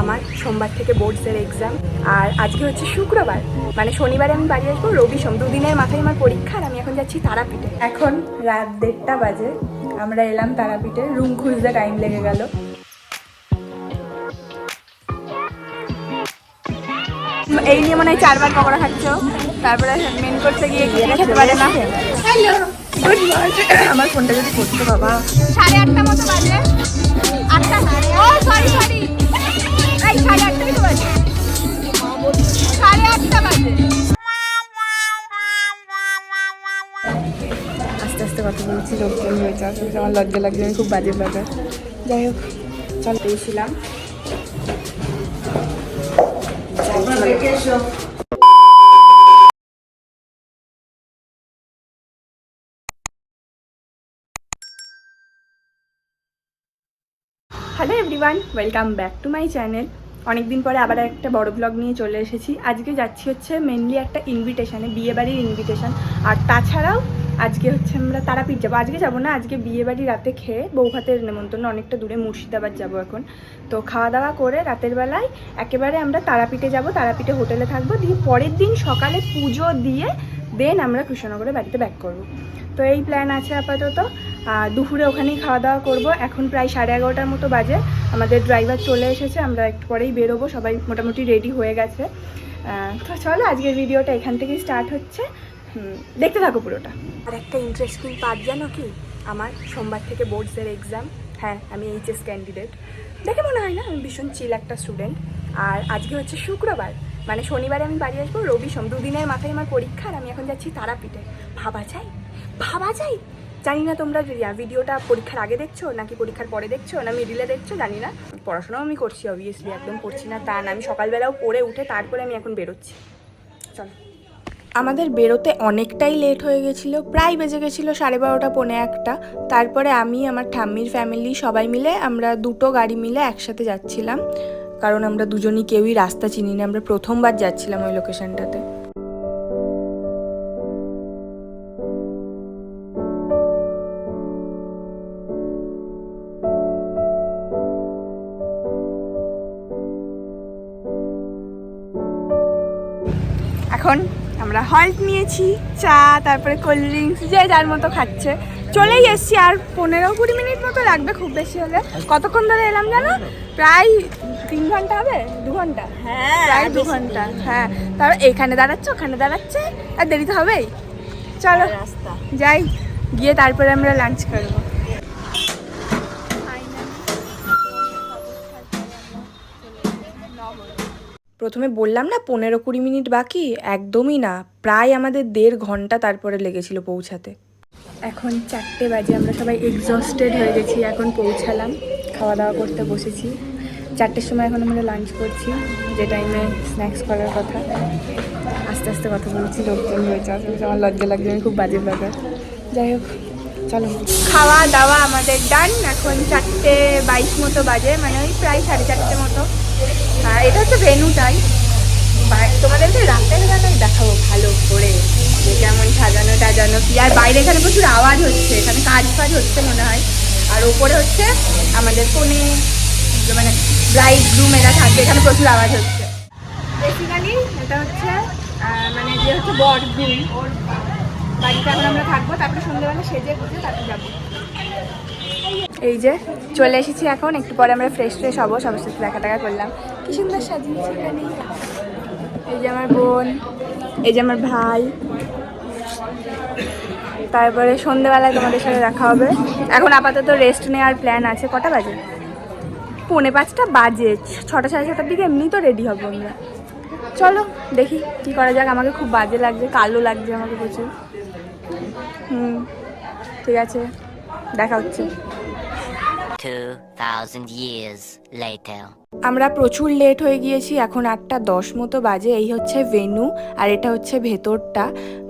আমার সোমবার থেকে বোর্ডসের এক্সাম আর আজকে হচ্ছে শুক্রবার। মানে শনিবারে আমি বাড়ি আসব রবি সোম। দুদিনের মাথায় আমার পরীক্ষা আর আমি এখন যাচ্ছি তারাপীঠে। এখন রাত দেড়টা বাজে। আমরা এলাম তারাপীঠে। রুম খুঁজতে টাইম লেগে গেল। এই নিয়ে মনে হয় চারবার পকোড়া খাচ্ছ। তারপরে মেন করতে গিয়ে গিয়ে খেতে পারে না? হ্যালো গুড মর্নিং আমার ফোনটা যদি করতো বাবা। সাড়ে আটটা মতো বাজে। আটটা ও সরি সরি সাড়ে আটটা কিন্তু বাজে। সাড়ে আটটা বাজে। আস্তে আস্তে কথা বলছি লোকজন রয়েছে আসলে আমার লজ্জা লাগছে আমি খুব বাজে বাজার যাই হোক চল পেয়েছিলাম hello everyone welcome back to my channel অনেকদিন পরে আবার একটা বড় ব্লগ নিয়ে চলে এসেছি। আজকে যাচ্ছি হচ্ছে মেনলি একটা ইনভিটেশানে বিয়ে বাড়ির ইনভিটেশন আর তাছাড়াও আজকে হচ্ছে আমরা তারাপীঠ যাব। আজকে যাব না, আজকে বিয়ে বাড়ি রাতে খেয়ে বৌভাতের নেমন্তন্ন অনেকটা দূরে মুর্শিদাবাদ যাব এখন। তো খাওয়া দাওয়া করে রাতের বেলায় একেবারে আমরা তারাপীঠে যাব, তারাপীঠে হোটেলে থাকব। দিয়ে পরের দিন সকালে পুজো দিয়ে দেন আমরা কৃষ্ণনগরে বাড়িতে ব্যাক করব। তো এই প্ল্যান আছে আপাতত। দুপুরে ওখানেই খাওয়া দাওয়া করব। এখন প্রায় সাড়ে এগারোটার মতো বাজে। আমাদের ড্রাইভার চলে এসেছে, আমরা একটু পরেই বেরোবো। সবাই মোটামুটি রেডি হয়ে গেছে। তো চলো, আজকের ভিডিওটা এখান থেকেই স্টার্ট হচ্ছে। দেখতে থাকো পুরোটা। আর একটা ইন্টারেস্টিং পার্ট জানো কি? আমার সোমবার থেকে বোর্ডসের এক্সাম হ্যাঁ আমি এইচএস ক্যান্ডিডেট দেখে মনে হয় না, আমি ভীষণ চিল একটা স্টুডেন্ট আর আজকে হচ্ছে শুক্রবার। মানে শনিবারে আমি বাড়ি আসব, রবি সোম। দুদিনের মাথায় আমার পরীক্ষা, আর আমি এখন যাচ্ছি তারাপীঠে। ভাবা যায়? ভাবা যায়? জানি না তোমরা ভিডিওটা পরীক্ষার আগে দেখছ নাকি পরীক্ষার পরে দেখছ না মিডিলে দেখছ জানি না পড়াশোনাও আমি করছি অবভিয়াসলি একদম পড়ছি না তা না। আমি সকালবেলাও পড়ে উঠে তারপরে আমি এখন বেরোচ্ছি। চলো। আমাদের বেরোতে অনেকটাই লেট হয়ে গেছিল, প্রায় বেজে গেছিল সাড়ে বারোটা, পৌনে একটা। তারপরে আমি, আমার ঠাম্মির ফ্যামিলি সবাই মিলে আমরা দুটো গাড়ি মিলে একসাথে যাচ্ছিলাম। কারণ আমরা দুজনই কেউই রাস্তা চিনি না আমরা প্রথমবার যাচ্ছিলাম ওই লোকেশনটাতে এখন আমরা হল্ট নিয়েছি চা তারপরে কোল্ড ড্রিঙ্কস যে যার মতো খাচ্ছে। চলেই এসছি আর পনেরো কুড়ি মিনিট মতো লাগবে খুব বেশি হলে। কতক্ষণ ধরে এলাম জানো? প্রায় তিন ঘণ্টা হবে? দু ঘণ্টা? হ্যাঁ প্রায় দু ঘণ্টা। হ্যাঁ তারপর এখানে দাঁড়াচ্ছে ওখানে দাঁড়াচ্ছে আর দেরি তো হবেই। চলো রাস্তা। যাই গিয়ে তারপরে আমরা লাঞ্চ করব। প্রথমে বললাম না, পনেরো কুড়ি মিনিট বাকি? একদমই না। প্রায় আমাদের দেড় ঘণ্টা তারপরে লেগেছিল পৌঁছাতে। এখন চারটে বাজে, আমরা সবাই এক্সস্টেড হয়ে গেছি, এখন পৌঁছালাম। খাওয়া দাওয়া করতে বসেছি। চারটের সময় এখন আমরা লাঞ্চ করছি, যে টাইমে স্ন্যাক্স করার কথা। আস্তে আস্তে কথা বলছি, লোকজন রয়েছে আসলে আমার লজ্জা লাগছে, আমি খুব বাজে ব্যাপার যাই হোক, চলো। খাওয়া দাওয়া আমাদের ডান এখন চারটে বাইশ মতো বাজে মানে ওই প্রায় সাড়ে চারটে মতো। আর এটা হচ্ছে ভেনুটাই তোমাদেরকে রাতের বেলায় দেখাবো ভালো করে। যে কেমন সাজানো টাজানো কি। আর বাইরে এখানে প্রচুর আওয়াজ হচ্ছে। এখানে কাজ ফাজ হচ্ছে মনে হয়। আর ওপরে হচ্ছে আমাদের ফোনে মানে ব্রাইড গ্রুম এরা থাকবে। এখানে প্রচুর আওয়াজ হচ্ছে। বেসিক্যালি এটা হচ্ছে মানে যে হচ্ছে বর বাড়িতে আমরা থাকব। তারপরে সন্ধ্যেবেলা সেজে গুজে তারপরে যাব। এই যে, চলে এসেছি এখন। একটু পরে আমরা ফ্রেশ ফ্রেশ হব। সবার সাথে দেখা টাকা করলাম। কি সুন্দর সাজিয়েছি এখানে। এই যে আমার বোন, এই যে আমার ভাই। তারপরে সন্ধেবেলায় তোমাদের সাথে দেখা হবে। এখন আপাতত রেস্ট নেওয়ার প্ল্যান আছে। কটা বাজে? পৌনে পাঁচটা বাজে। ছটা, সাড়ে ছটার দিকে এমনি তো রেডি হব আমরা। চলো, দেখি কি করা যাক। আমাকে খুব বাজে লাগছে, কালো লাগছে আমাকে প্রচুর। হুম, ঠিক আছে। দেখা হচ্ছে। 2,000 years later. আমরা প্রচুর লেট হয়ে গিয়েছি, এখন আটটা দশ মতো বাজে, এই হচ্ছে ভেনু আর এটা হচ্ছে ভেতরটা।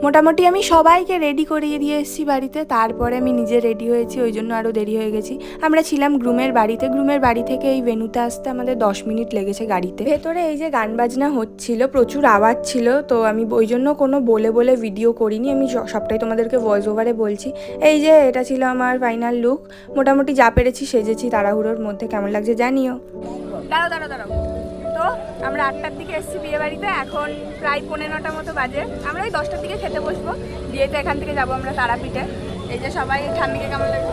মোটামুটি আমি সবাইকে রেডি করিয়ে দিয়ে এসেছি বাড়িতে, তারপরে আমি নিজে রেডি হয়েছি, ওই জন্য আরও দেরি হয়ে গেছি। আমরা ছিলাম গ্রুমের বাড়িতে গ্রুমের বাড়ি থেকে এই ভেনুতে আসতে আমাদের দশ মিনিট লেগেছে গাড়িতে। ভেতরে এই যে গান বাজনা হচ্ছিল, প্রচুর আওয়াজ ছিল, তো আমি ওই জন্য কোনো বলে বলে ভিডিও করিনি, আমি সবটাই তোমাদেরকে ভয়েস ওভারে বলছি। এই যে এটা ছিল আমার ফাইনাল লুক মোটামুটি যা পেরেছি সেজেছি তাড়াহুড়োর মধ্যে, কেমন লাগছে জানিও দাঁড়াও দাঁড়াও দাঁড়াও। তো আমরা আটটার দিকে এসেছি বিয়ে বাড়িতে, এখন প্রায় পনেরো নটার মতো বাজে। আমরা ওই দশটার দিকে খেতে বসবো। বিয়েতে এখান থেকে যাব আমরা তারাপীঠে। এই যে সবাই ঠাম্মিকে কেমন লাগবে।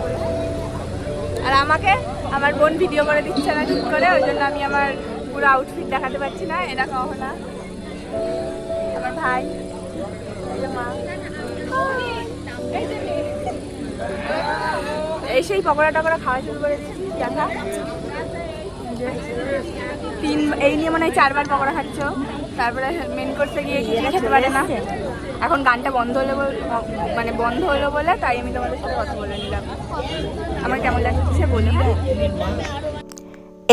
আর আমাকে আমার বোন ভিডিও করে দিচ্ছে না ঠিক করে, ওই জন্য আমি আমার পুরো আউটফিট দেখাতে পারছি না এটা কখনো না আমার ভাই মা। এই সেই পকোড়া টকোড়া খাওয়া শুরু করে দিয়েছি, দেখা। তিন এই নিয়ে মনে হয় চারবার পকোড়া খাচ্ছ। তারপরে মেন কোর্সে গিয়ে কিছু খেতে পারে না। এখন গানটা বন্ধ হলো মানে বন্ধ হলো বলে তাই আমি তোমাদের সাথে কথা বলে নিলাম। আমার কেমন লাগছে বলো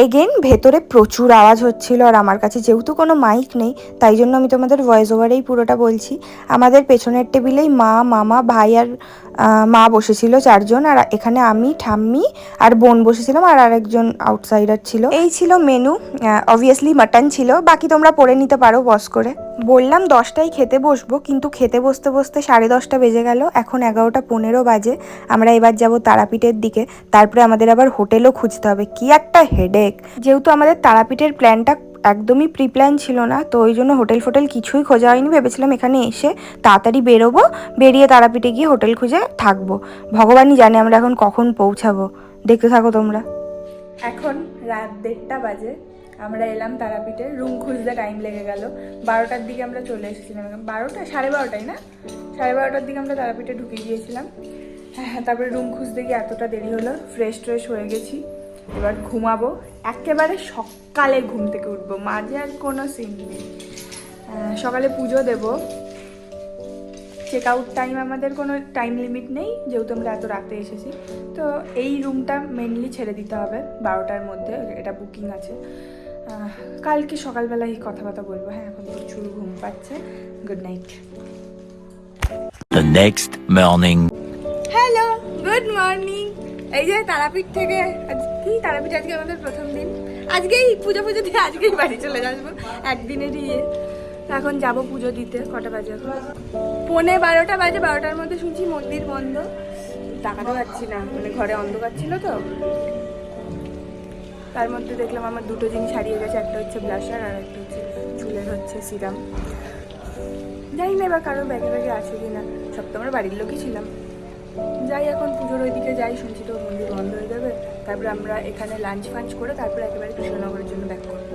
এগেন ভেতরে প্রচুর আওয়াজ হচ্ছিল আর আমার কাছে যেহেতু কোনো মাইক নেই, তাই জন্য আমি তোমাদের ভয়েস ওভারেই পুরোটা বলছি। আমাদের পেছনের টেবিলেই মা, মামা, ভাই আর মা বসেছিল চারজন আর এখানে আমি, ঠাম্মি আর বোন বসেছিলাম আর আরেকজন আউটসাইডার ছিল। এই ছিল মেনু অবভিয়াসলি মাটন ছিল, বাকি তোমরা পড়ে নিতে পারো বস করে। বললাম দশটায় খেতে বসবো, কিন্তু খেতে বসতে বসতে সাড়ে দশটা বেজে গেল, এখন এগারোটা পনেরো বাজে। আমরা এবার যাব তারাপীঠের দিকে, তারপরে আমাদের আবার হোটেলও খুঁজতে হবে। কি একটা হেডেক যেহেতু আমাদের তারাপীঠের প্ল্যানটা একদমই প্রি প্ল্যান ছিল না, তো ওই জন্য হোটেল ফোটেল কিছুই খোঁজা হয়নি। ভেবেছিলাম এখানে এসে তাড়াতাড়ি বেরোবো, বেরিয়ে তারাপীঠে গিয়ে হোটেল খুঁজে থাকব। ভগবানই জানে আমরা এখন কখন পৌঁছাবো। দেখতে থাকো তোমরা। এখন রাত দেড়টা বাজে, আমরা এলাম তারাপীঠে রুম খুঁজতে টাইম লেগে গেল। বারোটার দিকে আমরা চলে এসেছিলাম। বারোটা? সাড়ে বারোটাই না? সাড়ে বারোটার দিকে আমরা তারাপীঠে ঢুকে গিয়েছিলাম। হ্যাঁ তারপরে রুম খুঁজতে গিয়ে এতটা দেরি হলো ফ্রেশ ট্রেশ হয়ে গেছি। এবার ঘুমাবো। একেবারে সকালে ঘুম থেকে উঠবো মাঝে আর কোনো সিন নেই। সকালে পুজো দেবো। চেক আউট টাইম আমাদের কোনো টাইম লিমিট নেই যেহেতু আমরা এত রাতে এসেছি। তো এই রুমটা মেনলি ছেড়ে দিতে হবে বারোটার মধ্যে এটা বুকিং আছে। কালকে সকালবেলায় কথাবার্তা বলব। হ্যাঁ এখন প্রচুর ঘুম পাচ্ছে। Good night The next morning. Hello good morning এই যে তারাপীঠ থেকে তারাপীঠ আজকে আমাদের প্রথম দিন। আজকেই পুজো পুজো দিয়ে আজকেই বাড়ি চলে আসব, একদিনেরই ইয়ে এখন যাব পুজো দিতে, কটা বাজে এখন? পৌনে বারোটা বাজে, বারোটার মধ্যে শুনছি মন্দির বন্ধ। তাকাতে পারছি না মানে ঘরে অন্ধকার ছিল তো। তার মধ্যে দেখলাম আমার দুটো জিনিস হারিয়ে গেছে, একটা হচ্ছে ব্লাশার আর একটা হচ্ছে চুলের হচ্ছে সিরাম জানি না এবার কারোর ব্যাগে ব্যাগে আছে কি না সব তো আমরা বাড়ির লোকই ছিলাম। যাই এখন পুজোর ওইদিকে যাই, শুনছি তো মন্দির বন্ধ হয়ে যাবে তারপরে আমরা এখানে লাঞ্চ ফাঞ্চ করে তারপরে একেবারে কৃষ্ণনগরের জন্য ব্যাক করব।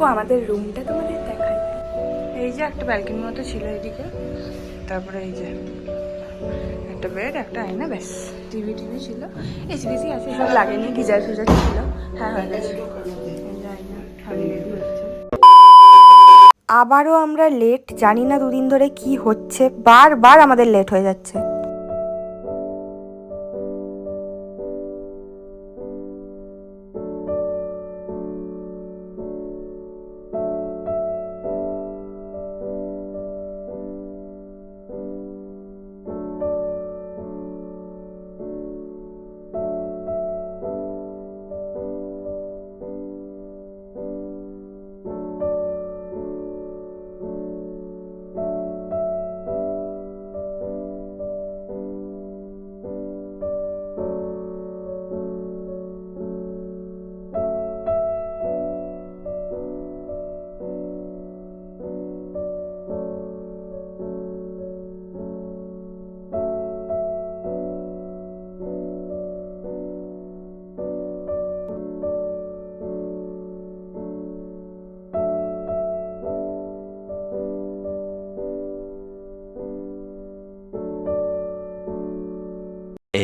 ও, আমাদের রুমটা তোমাদের দেখাই এই যে একটা ব্যালকনির মতো ছিল এদিকে। তারপরে এই যে একটা বেড একটা আয়না, ব্যাস। টিভি টিভি ছিল। এসি বেসি আছে, সব লাগেনি, গিজার ফিজার ছিল। হ্যাঁ হয়ে গেছে। আবারও আমরা লেট জানি না দুদিন ধরে কি হচ্ছে। বারবার আমাদের লেট হয়ে যাচ্ছে।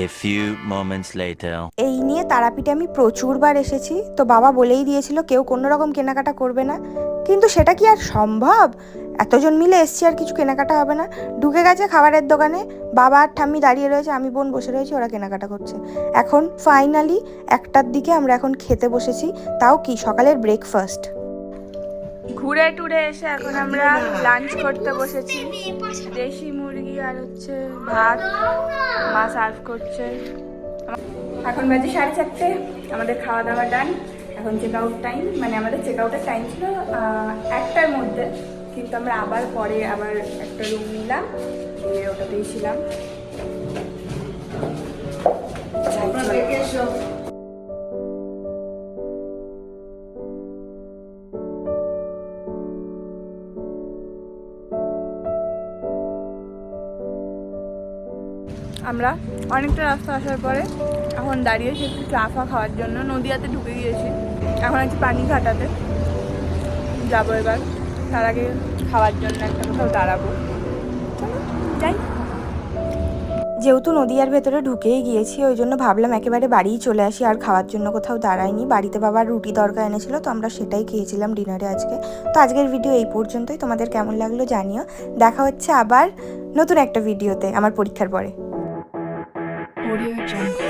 A few moments later. এই নিয়ে তারাপীঠে আমি প্রচুরবার এসেছি। তো বাবা বলেই দিয়েছিল কেউ কোনো রকম কেনাকাটা করবে না। কিন্তু সেটা কি আর সম্ভব? এতজন মিলে এসছি আর কিছু কেনাকাটা হবে না। ঢুকে গেছে খাবারের দোকানে। বাবা আর ঠাম্মি দাঁড়িয়ে রয়েছে আমি বোন বসে রয়েছি ওরা কেনাকাটা করছে। এখন ফাইনালি একটার দিকে আমরা এখন খেতে বসেছি। তাও কি? সকালের ব্রেকফাস্ট ঘুরে টুরে এসে এখন আমরা লাঞ্চ করতে বসেছি। দেশি মুরগি আর হচ্ছে ভাত মা সার্ভ করছে। এখন বাজে সাড়ে চারটে আমাদের খাওয়া দাওয়া ডান এখন চেক আউট টাইম মানে আমাদের চেক আউটের টাইম ছিল একটার মধ্যে। কিন্তু আমরা আবার পরে আবার একটা রুম নিলাম নিয়ে ওটাতেই ছিলাম। আমরা অনেকটা রাস্তা আসার পরে এখন দাঁড়িয়েছি একটু চা ফা খাওয়ার জন্য নদীয়াতে ঢুকে গিয়েছি। এখন আছি পানি ঘাটাতে যাব এবার। তার আগে খাওয়ার জন্য একটা কোথাও দাঁড়াবো। যাই। যেহেতু নদীয়ার ভেতরে ঢুকেই গিয়েছি, ওই জন্য ভাবলাম একেবারে বাড়িই চলে আসি, আর খাওয়ার জন্য কোথাও দাঁড়াইনি। বাড়িতে বাবার রুটি তরকা এনেছিল, তো আমরা সেটাই খেয়েছিলাম ডিনারে আজকে। তো আজকের ভিডিও এই পর্যন্তই। তোমাদের কেমন লাগল জানিও। দেখা হচ্ছে আবার নতুন একটা ভিডিওতে, আমার পরীক্ষার পরে। Audio Jungle.